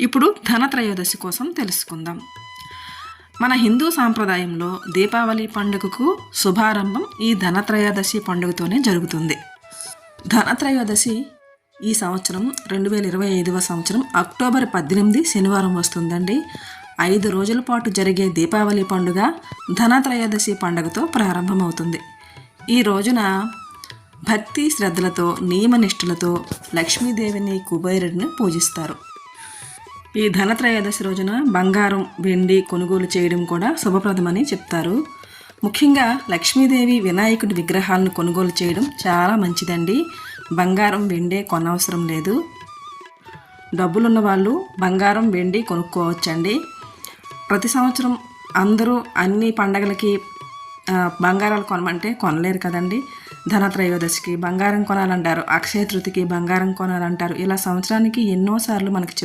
ఇప్పుడు ధనత్రయోదశి కోసం తెలుసుకుందాం. మన హిందూ సాంప్రదాయంలో దీపావళి పండుగకు శుభారంభం ఈ ధనత్రయోదశి పండుగతోనే జరుగుతుంది. ధనత్రయోదశి ఈ సంవత్సరం రెండు వేల ఇరవై ఐదవ సంవత్సరం అక్టోబర్ పద్దెనిమిది శనివారం వస్తుందండి. ఐదు రోజుల పాటు జరిగే దీపావళి పండుగ ధనత్రయోదశి పండుగతో ప్రారంభమవుతుంది. ఈ రోజున భక్తి శ్రద్ధలతో నియమనిష్ఠులతో లక్ష్మీదేవిని కుబేరుడిని పూజిస్తారు. ఈ ధనత్రయోదశి రోజున బంగారం వెండి కొనుగోలు చేయడం కూడా శుభప్రదమని చెప్తారు. ముఖ్యంగా లక్ష్మీదేవి వినాయకుడి విగ్రహాలను కొనుగోలు చేయడం చాలా మంచిదండి. బంగారం వెండే కొనవసరం లేదు. డబ్బులున్న వాళ్ళు బంగారం వెండి కొనుక్కోవచ్చండి. ప్రతి సంవత్సరం అందరూ అన్ని పండగలకి బంగారాలు కొనమంటే కొనలేరు కదండి. ధనత్రయోదశికి బంగారం కొనాలంటారు అక్షయ తృతికి బంగారం కొనాలంటారు. ఇలా సంవత్సరానికి ఎన్నోసార్లు మనకి